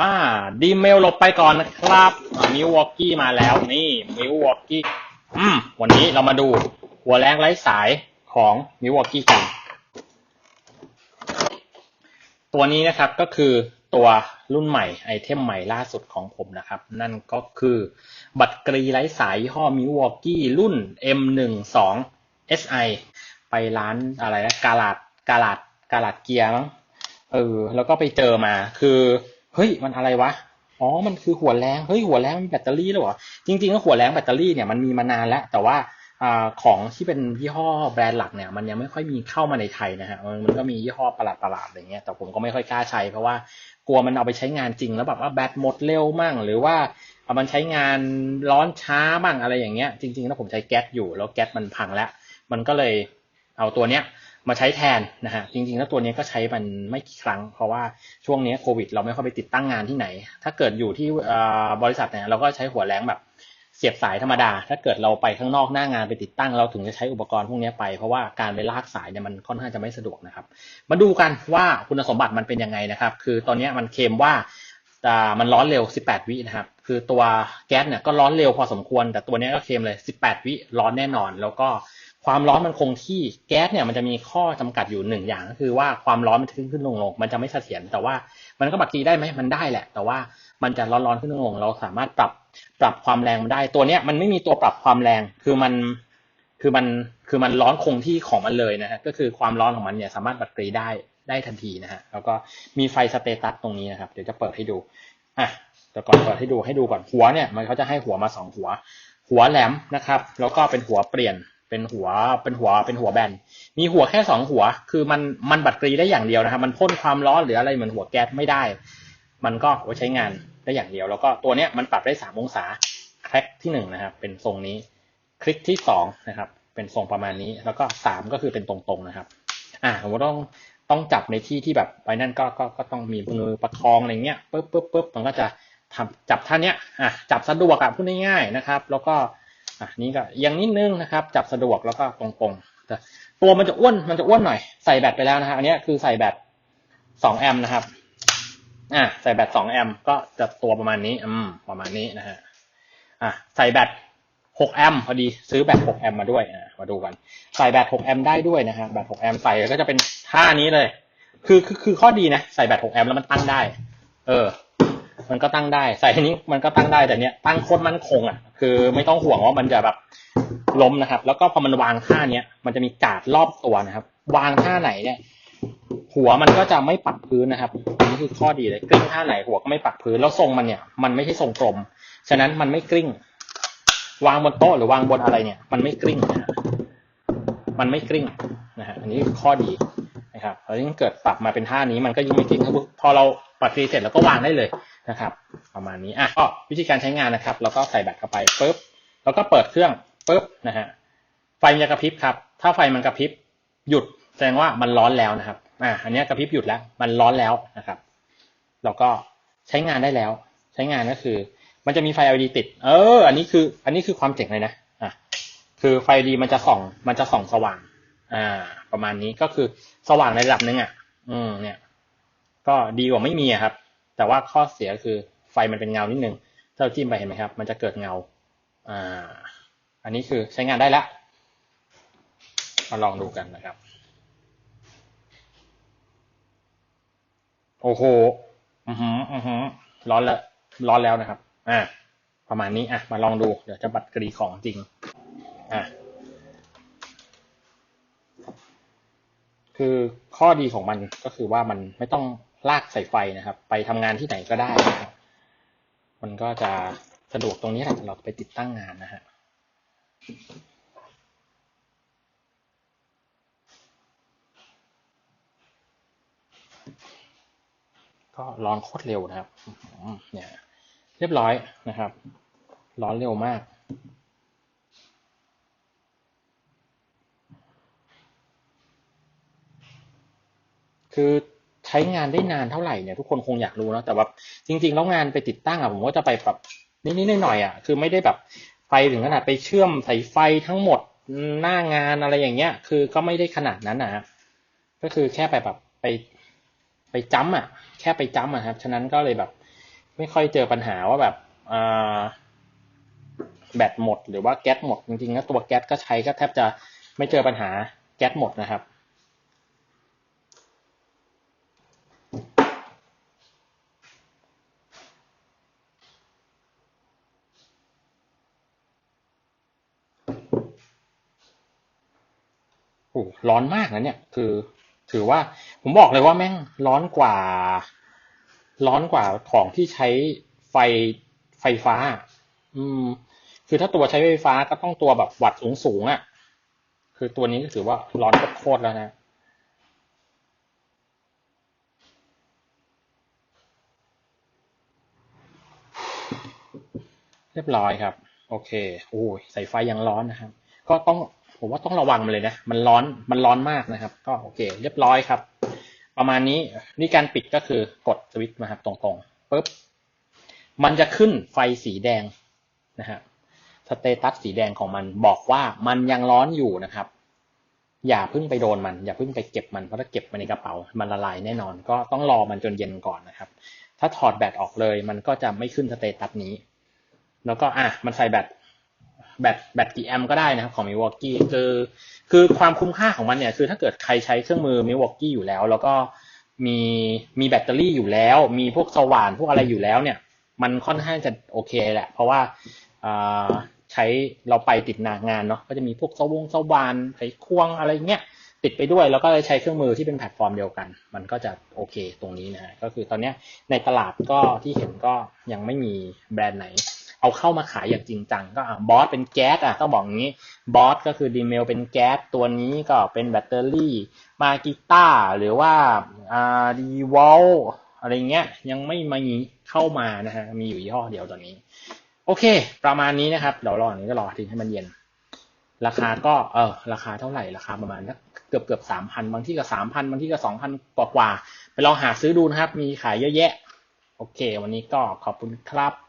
อ่าดีเมลลบไปก่อนนะครับมิววอกกี้มาแล้วนี่มิววอกกี้อืมวันนี้เรามาดูหัวแรงไร้สายของมิววอกกี้กัน ตัวนี้นะครับก็คือตัวรุ่นใหม่ไอเทมใหม่ล่าสุดของผมนะครับ นั่นก็คือบัตรกรีไร้สายยี่ห้อมิววอกกี้รุ่น M12 SI ไปร้านอะไรนะกาลาดกาลาดกาลาดเกียร์มั้งเออแล้วก็ไปเจอมาคือ เฮ้ยมันอะไรวะอ๋อมันคือหัวแรงเฮ้ยหัวแรงมีแบตเตอรี่แล้วเหรอจริงๆแล้วหัวแรงแบตเตอรี่เนี่ยมันมีมานานแล้ว แต่ว่าอของที่เป็นยี่ห้อแบรนด์หลักเนี่ยมันยังไม่ค่อยมีเข้ามาในไทยนะฮะมันก็มียี่ห้อประหลาดๆอะไรเงี้ยแต่ผมก็ไม่ค่อยกล้าใช้เพราะว่ากลัวมันเอาไปใช้งานจริงแล้วแบบว่าแบตหมดเร็วมั่งหรือว่าเอามันใช้งานร้อนช้าบ้างอะไรอย่างเงี้ยจริงๆแล้วผมใช้แก๊สอยู่แล้วแก๊สมันพังแล้ว มันก็เลยเอาตัวเนี้ย มาใช้แทนนะฮะจริงๆแล้วตัวนี้ก็ใช้มันไม่กี่ครั้ง เพราะว่าช่วงนี้โควิด เราไม่ค่อยไปติดตั้งงานที่ไหน ถ้าเกิดอยู่ที่บริษัทเนี่ยเราก็ใช้หัวแรงแบบเสียบสายธรรมดา ถ้าเกิดเราไปข้างนอกหน้างานไปติดตั้งเราถึงจะใช้อุปกรณ์พวกนี้ไปเพราะว่าการไปลากสายเนี่ยมันค่อนข้างจะไม่สะดวกนะครับ มาดูกันว่าคุณสมบัติมันเป็นยังไงนะครับ คือตอนนี้มันเคมว่ามันร้อนเร็ว 18 วินะครับ คือตัวแก๊สเนี่ยก็ร้อนเร็วพอสมควร แต่ตัวนี้ก็เคมเลย 18 วิร้อนแน่นอน แล้วก็ ความร้อนมันคงที่แก๊สเนี่ยมันจะมีข้อจำกัดอยู่หนึ่งอย่างก็คือว่าความร้อนมันขึ้นขึ้นลงลงมันจะไม่เสถียรแต่ว่ามันก็บักกีได้ไหมมันได้แหละ แต่ว่ามันจะร้อนร้อนขึ้นลงลงเราสามารถปรับปรับความแรงมันได้ ตัวเนี้ยมันไม่มีตัวปรับความแรง คือมันคือมันคือมันร้อนคงที่ของมันเลยนะฮะก็คือความร้อนของมันเนี่ยสามารถบัตรีได้ได้ทันทีนะฮะแล้วก็มีไฟสเตตัสตรงนี้นะครับ เดี๋ยวจะเปิดให้ดูอะแต่ก่อนเปิดให้ดูให้ดูก่อนหัวเนี่ยมันเขาจะให้หัวมาสองหัว หัวแหลมนะครับ แล้วก็เป็นหัวเปลี่ยน เป็นหัวเป็นหัวเป็นหัวแบน มีหัวแค่สองหัว คือมันมันบัตรกรีได้อย่างเดียวนะครับ มันพ่นความร้อนหรืออะไรเหมือนหัวแก๊สไม่ได้ มันก็ไว้ใช้งานได้อย่างเดียว แล้วก็ตัวเนี้ยมันปรับได้สามองศาคลิกที่หนึ่งนะครับ เป็นทรงนี้ คลิกที่สองนะครับ เป็นทรงประมาณนี้ แล้วก็สามก็คือเป็นตรงๆนะครับ อ่าผมต้องต้องจับในที่ที่แบบไปนั่นก็ก็ก็ต้องมีมือประคองอะไรเงี้ยปึ๊บปึ๊บปึ๊บมันก็จะทำจับท่าเนี้ยอะจับสะดวกอะพูดง่ายๆนะครับ แล้วก็ อะนี่ก็ยังนิดนึงนะครับ จับสะดวกแล้วก็ตรงๆต,ตัวมันจะอ้วนมันจะอ้วนหน่อยใส่แบตไปแล้วนะครับอันนี้คือใส่แบตสองแอมป์นะครับอะใส่แบตสองแอมป์ก็จะตัวประมาณนี้อืมประมาณนี้นะฮะอะใส่แบตหกแอมป์พอดีซื้อแบตหกแอมป์มาด้วยอะมาดูกันใส่แบตหกแอมป์ได้ด้วยนะฮะแบตหกแอมป์ใส่ก็จะเป็นท่านี้เลย คือคือคือข้อดีนะใส่แบตหกแอมป์แล้วมันตั้งได้ เออ มันก็ตั้งได้ใส่อันนี้มันก็ตั้งได้แต่เนี้ยตั้งโคตรมั่นคงอะคือไม่ต้องห่วงว่ามันจะแบบล้มนะครับ แล้วก็พอมันวางท่าเนี้ยมันจะมีกาดรอบตัวนะครับ วางท่าไหนเนี่ย หัวมันก็จะไม่ปักพื้นนะครับอันนี้คือข้อดีเลยกลิ้งท่าไหนหัวก็ไม่ปักพื้นแล้วทรงมันเนี่ย มันไม่ใช่ทรงกลม ฉะนั้นมันไม่กลิ้ง วางบนโต๊ะหรือวางบนอะไรเนี่ย มันไม่กลิ้งนะมันไม่กลิ้งนะฮะอันนี้ข้อดีนะครับแล้วยิ่งเกิดปรับมาเป็นท่านี้มันก็ยิ่งไม่กลิ้งพอเราปัดฟรีเสร็จแล้วก็วางได้เลย นะครับ ประมาณนี้อะก็วิธีการใช้งานนะครับ แล้วก็ใส่แบตเข้าไปปุ๊บแล้วก็เปิดเครื่องปุ๊บนะฮะไฟจะกระพริบครับ ถ้าไฟมันกระพริบหยุดแสดงว่ามันร้อนแล้วนะครับอ่าอันนี้กระพริบหยุดแล้ว มันร้อนแล้วนะครับแล้วก็ใช้งานได้แล้ว ใช้งานก็คือ มันจะมีไฟ LED ติด เออ อันนี้คือ อันนี้คือความเจ๋งเลยนะอะคือไฟ LED มันจะส่อง มันจะส่องสว่าง อ่า ประมาณนี้ก็คือสว่างในระดับหนึ่งอะ อืมเนี่ย ก็ดีกว่าไม่มีครับ แต่ว่าข้อเสียคือไฟมันเป็นเงานิดนึงถ้าเราจิ้มไปเห็นไหมครับ มันจะเกิดเงาอ่าอันนี้คือใช้งานได้แล้วมาลองดูกันนะครับ โอ้โหอือหืออือหือร้อนแล้วร้อนแล้วนะครับ อ่า ประมาณนี้อะมาลองดูเดี๋ยวจะบัดกรีของจริง อะคือข้อดีของมันก็คือว่ามันไม่ต้อง ลากสายไฟนะครับ ไปทำงานที่ไหนก็ได้นะครับมันก็จะสะดวกตรงนี้แหละเราไปติดตั้งงานนะฮะก็ร้อนโคตรเร็วนะครับเนี่ยเรียบร้อยนะครับ ร้อนเร็วมาก คือ ช้งานได้นานเท่าไหร่เนี่ยทุกคนคงอยากรู้นะแต่ว่าจริง ๆ แล้วงานไปติดตั้งอะผมก็จะไปแบบนิดๆหน่อยๆอะคือไม่ได้แบบไปถึงขนาดไปเชื่อมสายไฟทั้งหมดหน้างานอะไรอย่างเงี้ย คือก็ไม่ได้ขนาดนั้นนะก็คือแค่ไปแบบไปไปจ้ำอะ แค่ไปจ้ำอะครับ ฉะนั้นก็เลยแบบ ไม่ค่อยเจอปัญหาว่าแบบอ่าแบตหมดหรือว่าแก๊สหมดจริงๆแล้วตัวแก๊สก็ใช้ก็แทบจะไม่เจอปัญหาแก๊สหมดนะครับ โอ้ร้อนมากนะเนี่ย คือ ถือว่า ผมบอกเลยว่าแม่งร้อนกว่า ร้อนกว่าของที่ใช้ไฟไฟฟ้า อืม คือถ้าตัวใช้ไฟฟ้าก็ต้องตัวแบบวัตต์สูงสูงๆอะ คือตัวนี้ก็ถือว่าร้อนโคตรแล้วนะเรียบร้อยครับ โอเค โอ้ยสายไฟยังร้อนนะครับ ก็ต้อง ผมว่าต้องระวังมันเลยนะ มันร้อน มันร้อนมากนะครับ ก็โอเค เรียบร้อยครับ ประมาณนี้นี่การปิดก็คือกดสวิตช์นะครับตรงๆปุ๊บ มันจะขึ้นไฟสีแดงนะฮะ สเตตัสสีแดงของมันบอกว่ามันยังร้อนอยู่นะครับ อย่าเพิ่งไปโดนมัน อย่าเพิ่งไปเก็บมัน เพราะถ้าเก็บมันในกระเป๋า มันละลายแน่นอน ก็ต้องรอมันจนเย็นก่อนนะครับ ถ้าถอดแบตออกเลย มันก็จะไม่ขึ้นสเตตัสนี้ แล้วก็อะ มันใส่แบต แบตแบตกี่แอมก็ได้นะครับของ Milwaukee คือคือความคุ้มค่าของมันเนี่ยคือถ้าเกิดใครใช้เครื่องมือ Milwaukee อยู่แล้ว แล้วก็มีมีแบตเตอรี่อยู่แล้ว มีพวกสว่านพวกอะไรอยู่แล้วเนี่ย มันค่อนข้างจะโอเคแหละ เพราะว่าอ่าใช้เราไปติดนางานเนาะก็จะมีพวกสวงสว่านไขควงอะไรเงี้ยติดไปด้วย แล้วก็ใช้เครื่องมือที่เป็นแพลตฟอร์มเดียวกัน มันก็จะโอเคตรงนี้นะฮะก็คือตอนเนี้ยในตลาดก็ที่เห็นก็ยังไม่มีแบรนด์ไหน เอาเข้ามาขายอย่างจริงจังก็บอสเป็นแก๊สอะต้องบอกอย่างนี้บอสก็คือดีเมลเป็นแก๊สตัวนี้ก็เป็นแบตเตอรี่มากิต้าหรือว่าอ่าดีวอลอะไรเงี้ยยังไม่มีเข้ามานะฮะมีอยู่ยี่ห้อเดียวตอนนี้ โอเค ประมาณนี้นะครับเดี๋ยวรอนี้ก็รอทิ้งให้มันเย็น ราคาก็เออราคาเท่าไหร่ราคาประมาณสักเกือบเกือบสามพันบางที่ก็สามพันบางที่ก็สองพันกว่ากว่าไปลองหาซื้อดูนะครับ มีขายเยอะแยะ โอเค วันนี้ก็ขอบคุณครับ